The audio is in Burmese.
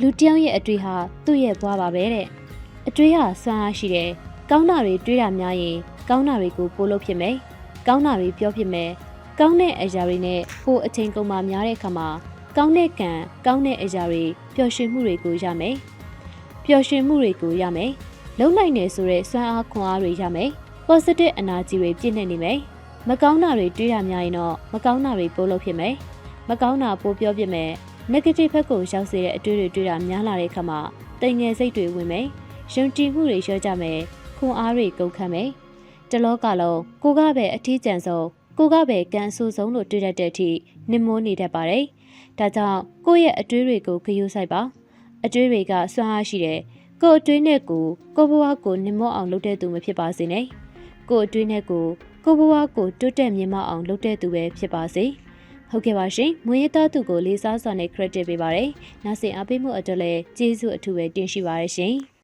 လူတစ်ယောက်ရဲ့အတွေ့ဟာသူ့ရဲ့ဘွားပါပဲတဲ့အတွေ့ဟာဆွမ်းအားရှိတယ်ကောင်းတာတွေတွေးတာများရင်ကောင်းတာတွေကိုပို့လို့ဖြစ်မယ်ကောင်းတာတွေပြောဖြစ်မယ်ကောင်းတဲ့အရာတွေနဲ့ပို့အချိန်ကုန်မှများတဲ့အခါမှာကောင်းတဲ့ကံကောင်းတဲ့အရာတွေပျော်ရွှင်မှုတွေကိုရမယ်ပျော်ရွှင်မှုတွေကိုရမယ်လုံနိုင်နေဆိုတဲ့စွမ်းအားခွန်အားတွေရမယ် positive energy တွေပြည့်နေနေမယ်မကောင်းတာတွေတွေးတာများရင်တော့မကောင်းတာတွေပို့လို့ဖြစ်မယ်မကောင်းတာပို့ပြောဖြစ်မယ် negative ဘက်ကိုရောက်စေတဲ့အတွေ့တွေတွေ့တာများလာတဲ့အခါမှာတိမ်ငယ်စိတ်တွေဝင်မယ်။ယုံကြည်မှုတွေလျော့ကြမယ်။ခွန်အားတွေကုန်ခတ်မယ်။တလောကလုံးကိုကပဲအထီးကျန်ဆုံးကိုကပဲကံအဆိုးဆုံးလို့တွေ့တတ်တဲ့အထိနင်မိုးနေတတ်ပါတယ်။ဒါကြောင့်ကိုယ့်ရဲ့အတွေ့တွေကိုဂရုစိုက်ပါ။အတွေ့တွေကဆွမ်းအားရှိတယ်။ကိုယ့်အတွေ့နဲ့ကိုကိုယ့်ဘဝကိုနင်မောအောင်လုပ်တဲ့သူမဖြစ်ပါစေနဲ့။ကိုယ့်အတွေ့နဲ့ကိုကိုယ့်ဘဝကိုတိုးတက်မြင့်မောက်အောင်လုပ်တဲ့သူပဲဖြစ်ပါစေ။ ဟုတ်ကဲ့ပါရှင်။မွေးရသားသူကိုလေးစားစွာနဲ့ credit ပေးပါရယ်။နောက်ဆက်အားပေးမှုအတွက်လည်းကျေးဇူးအထူးပဲတင်ရှိပါရရှင်။